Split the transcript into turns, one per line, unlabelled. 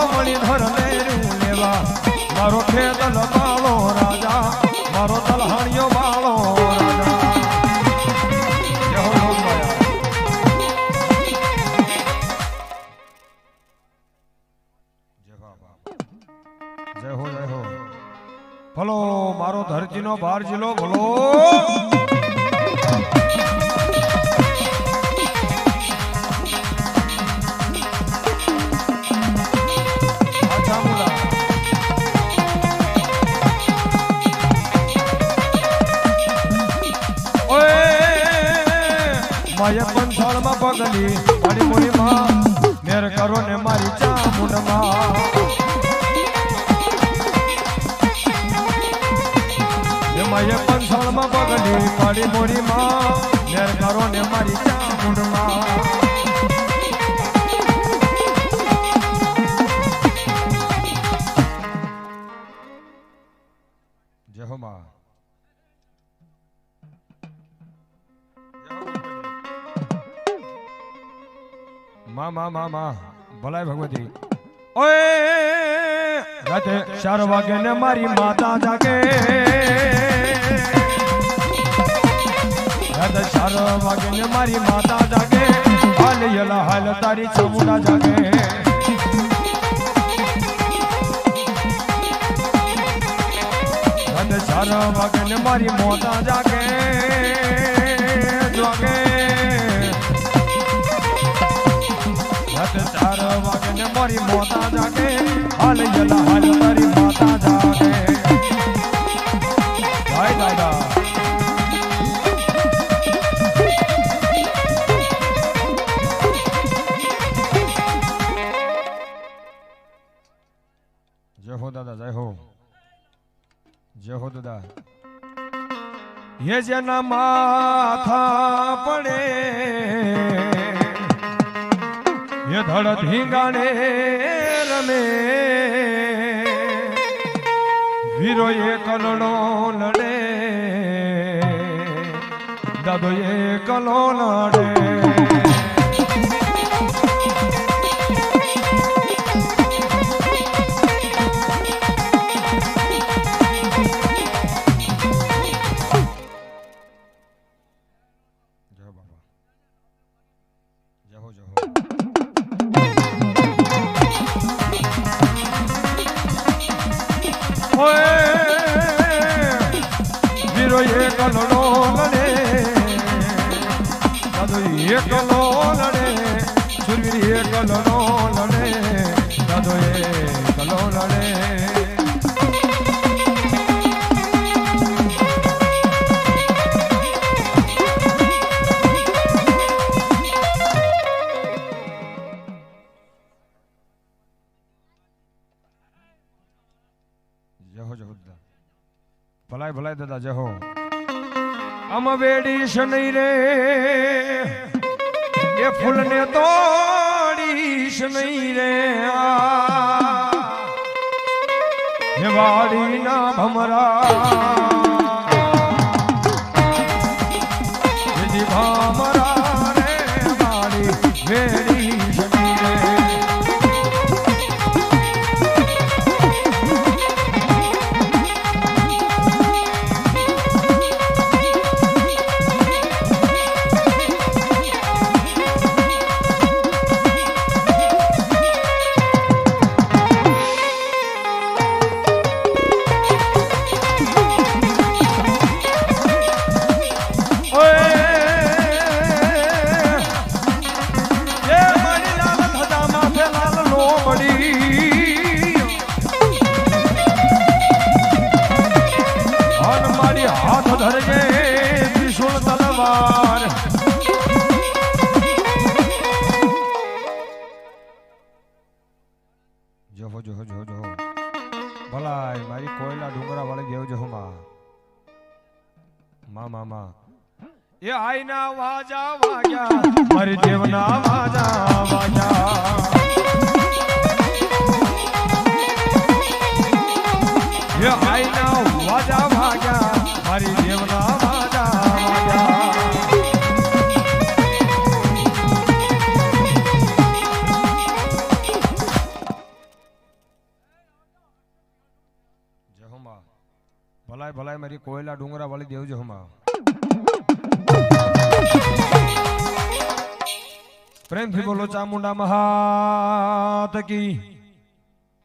મારો મણિધર લેરું લેવા મારો ખેતલ બાળો રાજા. મારો તલહાણીઓ બાળો ભલો, મારો ધરતીનો બાર જિલ્લો ભલો. માય પંથાળમાં પગલી મારી મોરી માં મેર કરો ને મારી ચામુંડમાં. એ માય પંથાળમાં પગલી મારી મોરી માં મેર કરો ને મારી ચામુંડમાં. જય માં માં માં માં. ભલાય ભગવતી. ઓય રાતે ચાર વાગે ને મારી માતા જાગે. રાતે ચાર વાગે ને મારી માતા જાગે. હાલ યલા, હાલ તારી ચમુડા જાગે. ચાર વાગે મારી મોતા જાગે. જાગે. ચાર વાગે ને મારી મોતા જાગે. હાલ યલા, હાલ તારી માતા જાગે. ભાઈ દાદા જય હો દાદા, જય હો. જય હો દાદા. ये માથા પડે. ये ધડ ધીંગાણે રમે વીરો એ કલડો લડે દાદો એ કલો લડે એકલો લડે દાદો એકલો લડે સુરવીર એકલો લડે દાદો એકલો લડે જય હો જય હો દાદા ભલાય ભલાય દાદા જહો અમ આમ વેડી શનઈ રે. એ ફૂલને તોડી શનઈ રે. વાડીના ભમરા. મા મા એ આઈના વાજા વાગ્યા. મારી દેવના વાજા વાગ્યા. એ આઈના ભલાય ભલાય મારી કોયલા ડુંગરા વાળી દેવજો હમા પ્રેમથી બોલો ચામુંડા મહાત કી.